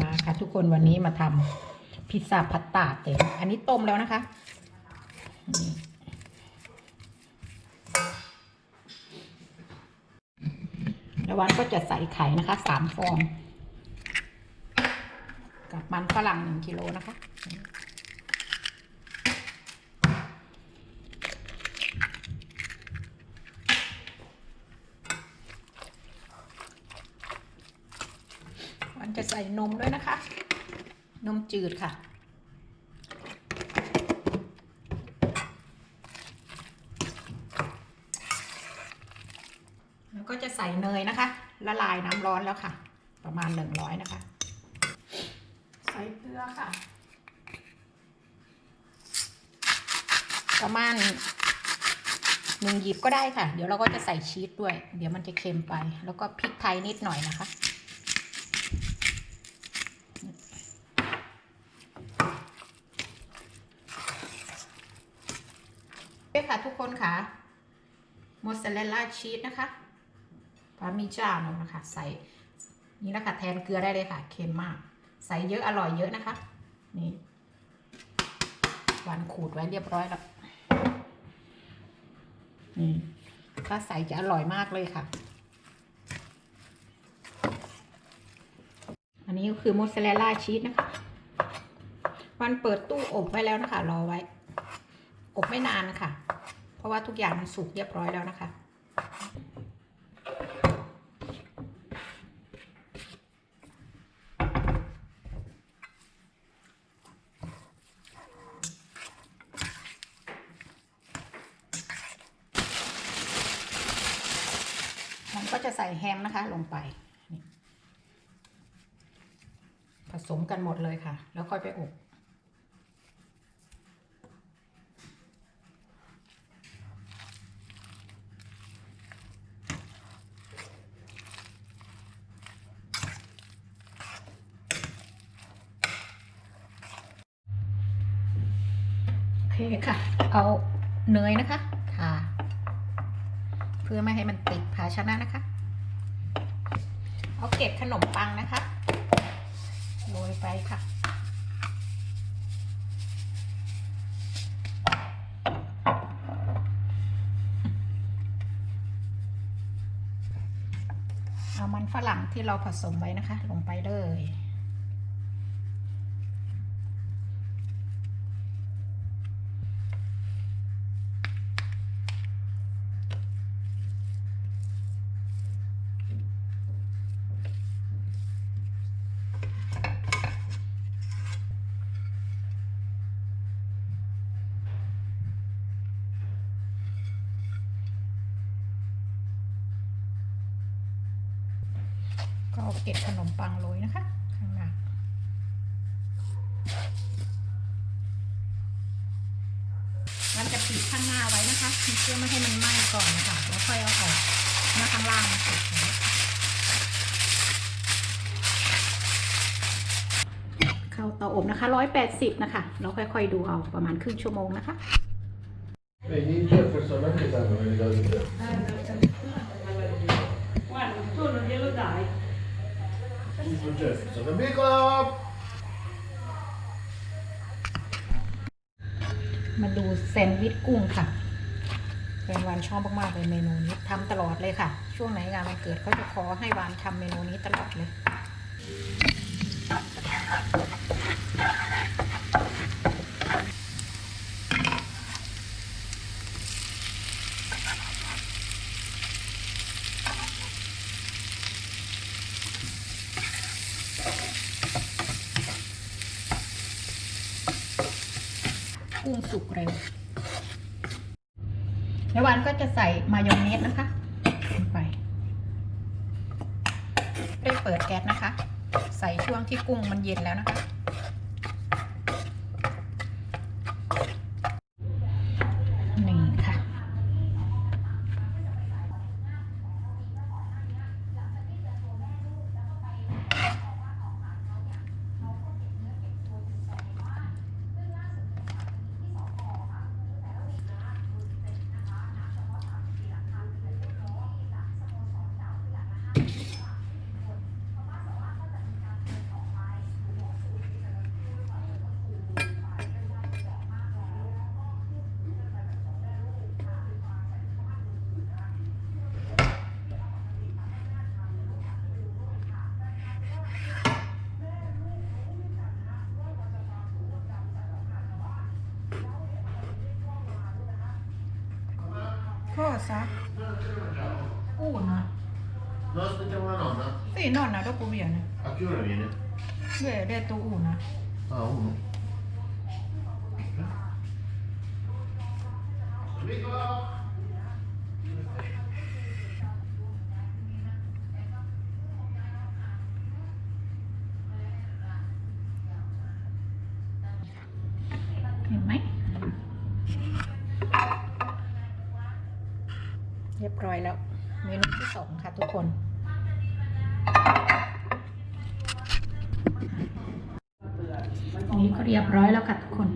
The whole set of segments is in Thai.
มาค่ะทุกคนวันนี้มาทำพิซซ่าพัตตาเต็มอันนี้ต้มแล้วนะคะ แล้ววันก็จะใส่ไข่นะคะสามฟอง กับมันฝรั่งหนึ่งกิโลนะคะ วันจะใส่นมด้วยนะคะ นม จืดค่ะ แล้วก็จะใส่เนยนะคะ ละลายน้ำร้อนแล้วค่ะ ประมาณหนึ่งร้อยนะคะ ใส่เกลือค่ะ ประมาณหนึ่งหยิบก็ได้ค่ะ เดี๋ยวเราก็จะใส่ชีสด้วย เดี๋ยวมันจะเค็มไป แล้วก็พริกไทยนิดหน่อยนะคะ เคะคะมอสซาเรลล่าชีสนะคะพาร์มิจาโนนะคะ ใส่นี่นะคะแทนเกลือได้เลยค่ะ เค็มมาก ใส่เยอะอร่อยเยอะนะคะ นี่วันขูดไว้เรียบร้อยแล้วนี่ถ้าใส่จะอร่อยมากเลยค่ะ อันนี้ก็คือมอสซาเรลล่าชีสนะคะวันเปิดตู้อบไว้แล้วนะคะ รอไว้ อบไม่นานนะคะ เพราะว่าทุกอย่างมันสุกเรียบร้อยแล้วนะคะ มันก็จะใส่แฮมนะคะลงไป ผสมกันหมดเลยค่ะ แล้วค่อยไปอบ โอ เอาเนยนะคะค่ะเพื่อไม่ให้มันติดภาชนะนะคะ เอาเกล็ดขนมปังนะคะโรยไปค่ะเอามันฝรั่งที่เราผสมไว้นะคะ ลงไปเลย เอาเกล็ดขนมปังโรยนะคะ ข้างหน้าเราจะปิดข้างหน้าไว้นะคะเพื่อไม่ให้มันไหม้ก่อนนะคะแล้วค่อยเอาออกหน้าข้างล่างมาสุกเลยเข้าเตาอบนะคะร้อยแปดสิบนะคะ เราค่อยๆดูเอาประมาณครึ่งชั่วโมงนะคะ Vedi il Jefferson anche มาดูแซนด์วิชกุ้งค่ะแฟนวานชอบมากๆเลยเมนูนี้ทำตลอดเลยค่ะ ช่วงไหนงานวันเกิดเขาจะขอให้วานทำเมนูนี้ตลอดเลย กุ้งสุกเร็วแล้ววันก็จะใส่มายองเนสนะคะลงไป เปิดแก๊สนะคะ ใส่ช่วงที่กุ้งมันเย็นแล้วนะคะ นี่ค่ะ ค Cosa? Una. No, aspettiamo la nonna. Sì, nonna, dopo viene. A che ora viene? Beh, ho detto una. Ah, uno. ห็นไหม เรียบร้อยแล้ว เมนูที่สองค่ะทุกคน นี่ก็เรียบร้อยแล้วค่ะทุกคน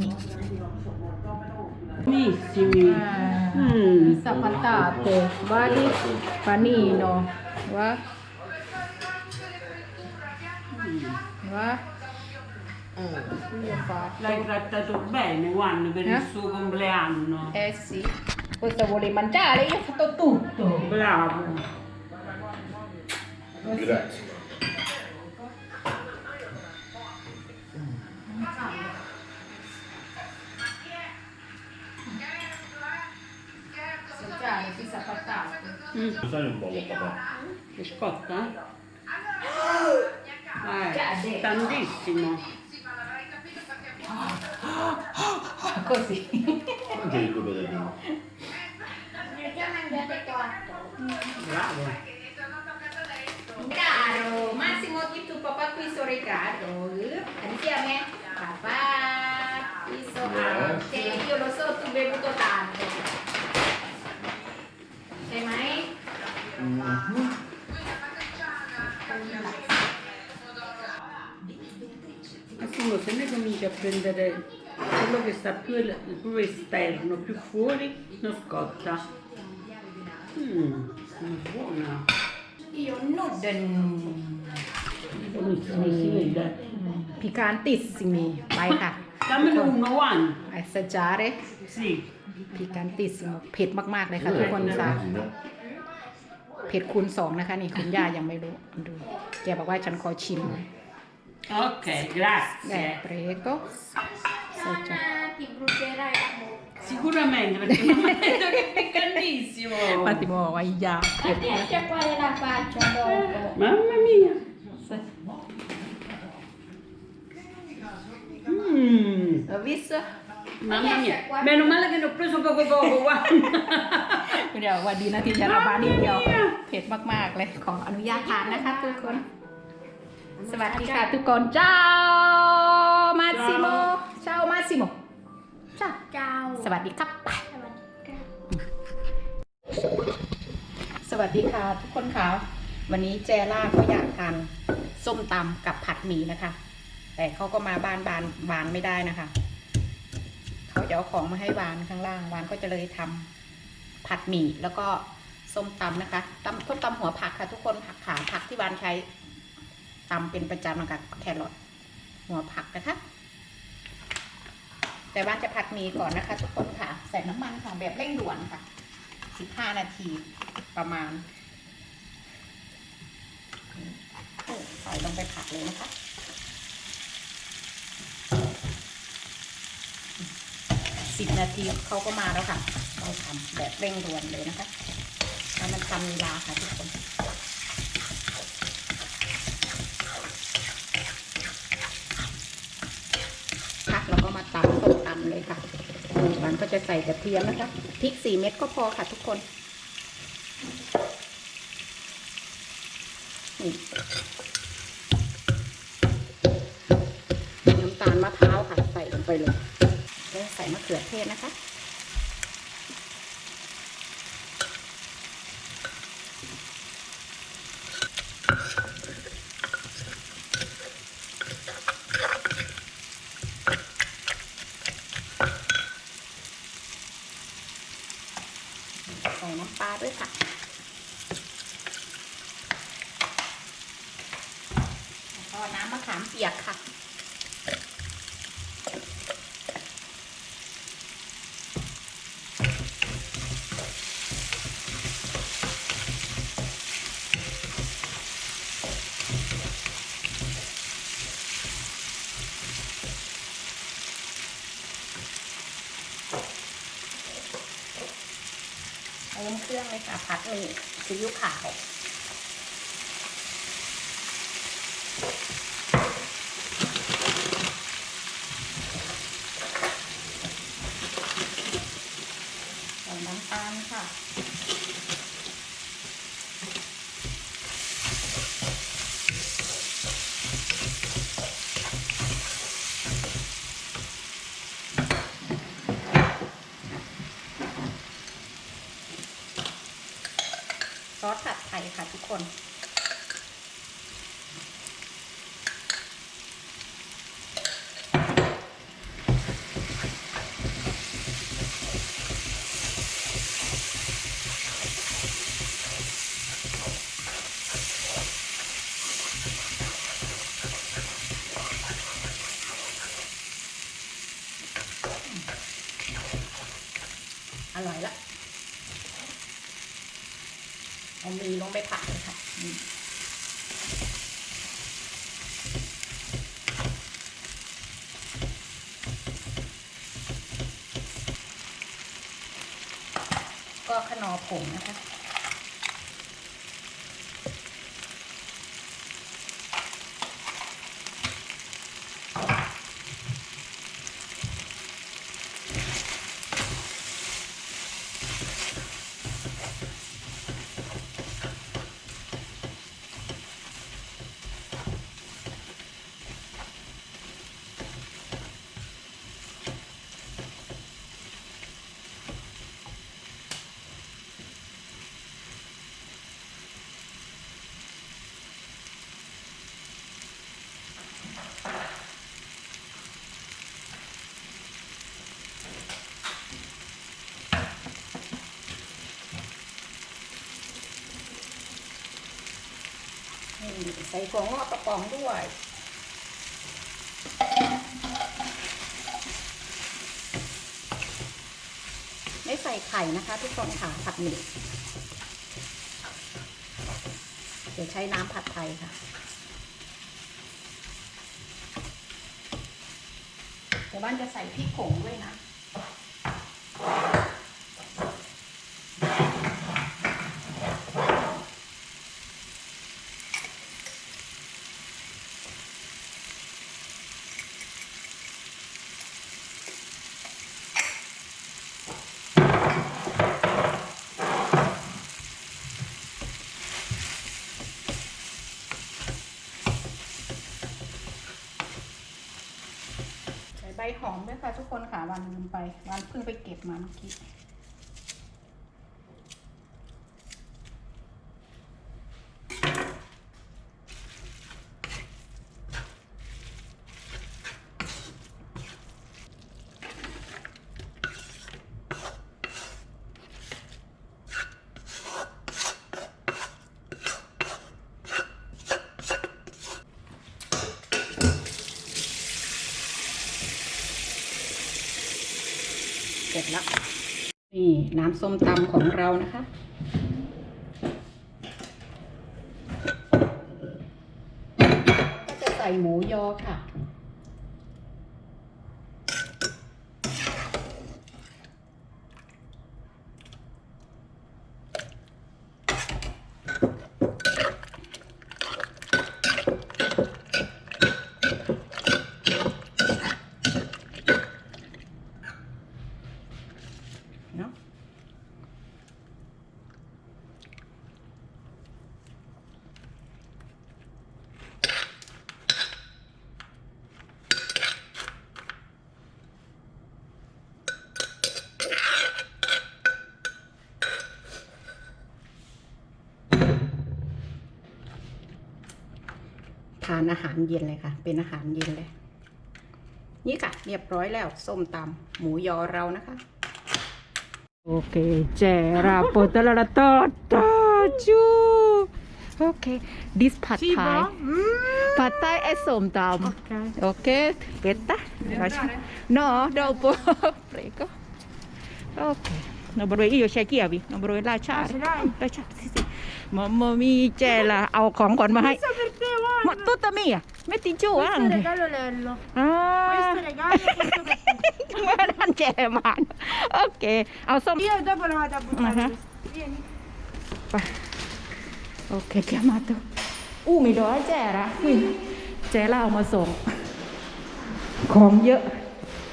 นี่ Buonissimi. Mm. Pizza patate, vari panino, va? Va? Io faccio. L'hai trattato bene, Juan, per Eh? il suo compleanno. Eh sì, questo vuole mangiare, io ho fatto tutto. Bravo. Grazie. Mangiare pizza patate. Mm. Sai un po' papà. È scotta? Già Eh, detto. tantissimo. Così. Mangia il tuo pedalino. Bravo. Caro, Massimo di tu papà qui sono Riccardo. Insieme? Papà, qui sono te, io lo so, tu hai bevuto tanto. Sai mai? Massimo, se ne cominci a prendere quello che sta più, el- più esterno, più fuori, non scotta. Mmm, buona. Io noodle. Buonissimo, si vede. Piccantissimi. Vai ค่ะ Dammene uno, Juan. assaggiare Sì. piccantissimo เผ็ดมากๆเลยค่ะทุกคนจ้ะ Immagino. เผ็ดคูณสองนะคะนี่คุณย่ายังไม่รู้ดู แกบอกว่าฉันขอชิม Ok, แก grazie. เปรโก สดจ้ะ ti brucerai la bocca. Sicuramente, perché mi ha detto che è piccantissimo. ปาติบอกว่าอยากเผ็ด Adesso quale la faccio dopo? Mamma mia. Mmm, เออวิส mamma mia. Meno male che ne ho preso poco poco, guarda. เดี๋ยววันดีนะที่ฉันเอามานิดเดียวเผ็ดมากๆเลยขออนุญาตทานนะคะทุกคน สวัสดีค่ะทุกคน เจ้า มาซิโม เจ้ามาซิโมเจ้า Ciao. สวัสดีครับ Ciao. สวัสดีค่ะทุกคนค่ะวันนี้เจล่าก็อยากทานส้มตำกับผัดหมี่นะคะ แต่เขาก็มาบ้านบานวานไม่ได้นะคะเขาจะเอาของมาให้วานข้างล่างวานก็จะเลยทำผัดหมี่แล้วก็ส้มตำนะคะตำส้มตำหัวผักค่ะ ทุกคนผักขาผักที่วานใช้ตำเป็นประจำนะคะแครอทหัวผักนะคะ แต่ว่าจะผัดหมี่ก่อนนะคะ ทุกคนค่ะ ใส่น้ำมันค่ะแบบเร่งด่วนค่ะสิบห้านาทีประมาณใส่ลงไปผัดเลยนะคะสิบนาทีเขาก็มาแล้วค่ะ เราทำแบบเร่งด่วนเลยนะคะให้มันทำเวลาค่ะทุกคน พักแล้วก็มาตำต้มตำ เลยค่ะมันก็จะใส่กระเทียมนะคะพริกสี่เม็ดก็พอค่ะทุกคนนี่ำตาลมะพร้าวค่ะ ใส่ลงไปเลยแล้วใส่มะเขือเทศนะคะ ใส่น้ำปลาด้วยค่ะ แล้วก็น้ำมะขามเปียกค่ะ เลยค่ะ ผัดหมี่ซีอิ๊วขาว ใส่น้ำตาลค่ะ ซอสผัดไทย ค่ะทุกคน อร่อยละ เอามีลงไปผัดเลยค่ะก็ขนอผงนะคะ ใส่ถั่วงอกกระป๋องด้วยไม่ใส่ไข่นะคะ ทุกคนค่ะผัดหมี่เดี๋ยวใช้น้ำผัดไทยค่ะเดี๋ยวบ้านจะใส่พริกผงด้วยนะ หอมด้วยค่ะทุกคนค่ะวันลืมไปวันเพิ่งไปเก็บมาเมื่อกี้ ร็จแล้ว นี่น้ำส้มตำของเรานะคะ ก็จะใส่หมูยอค่ะ ทานอาหารเย็นเลยค่ะ เป็นอาหารเย็นเลย นี่ค่ะ เรียบร้อยแล้ว ส้มตำหมูยอเรานะคะ Ok, c'era potela la torta, giù. Okay, this pad Sì, thai. va? Pad thai e som tam. Ok. Ok, aspetta. No, dopo. Prego. Ok. Non vorrei io c'è chi avevi? Non vorrei lasciare. Ah, ce l'hai? Lasciare, sì, sì. Mamma mia, c'è la... เอาของก่อนมาให้ Questo per te, Ma guarda. tutta mia. Metti giù Questo anche. regalo Lello. Ah. Questo regalo, questo per te. มานั่นแจมันโอเคเอาส้ม Io dopo lo vado a buttare. Ah, questo. ไปโอเคเ chiamato มาตัวอู้ไม่ดอยแจระนี่แจละเอามาส่ง ของเยอะ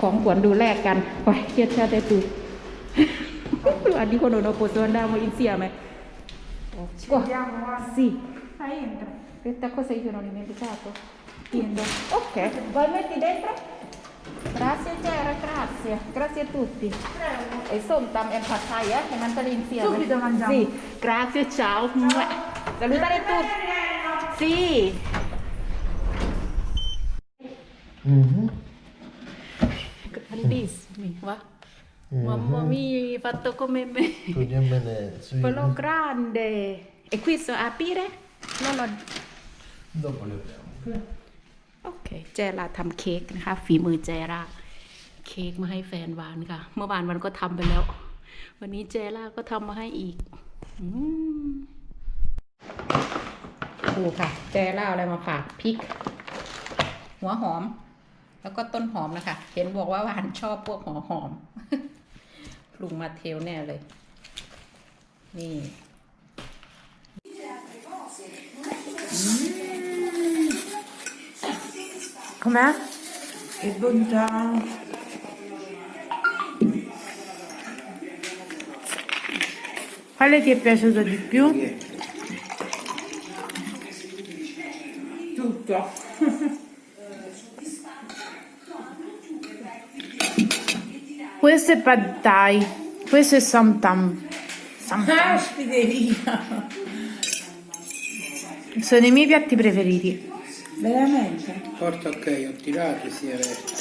ของขวัญดูแลกกัน ไปเทียดชาติตู อันนี้คนโดนโปโซนดามอินเซียไหม qua. sì. Fai entra. questa cosa io non ho dimenticato. Tiendo. ok. Vuoi metti dentro. Grazie Gera grazie. Grazie a tutti. E son tam e pattai eh che mangiare insieme. Subito mangiamo. sì. Grazie ciao. Mua. salutare tutti. sì. Mhm. grandissimi va mamma mia fatto come me Togliamene sui... quello grande e qui so aprire no no Dopo le apriamo. โอเคแจราทำเค้กนะคะ ฝีมือแจราเค้กมาให้แฟนวานค่ะ เมื่อวานวันก็ทำไปแล้ว วันนี้แจราก็ทำมาให้อีกอืมดูค่ะแจราเอาอะไรมาฝากพริก หัวหอม แล้วก็ต้นหอมนะคะ เห็นบอกว่าหวานชอบพวกหัวหอม ปรุงมาเทลแน่เลย นี่ Com'è? Che bontà! Quale ti è piaciuto di più? Tutto! Questo è pad thai, questo è samtam. Samtam. Caspiterina! Sono i miei piatti preferiti. Veramente? Porta ok, ho tirato si è aperto.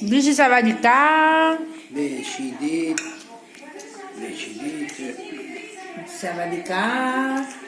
Dici sa la verità? Decidete, decidete. Stava di casa.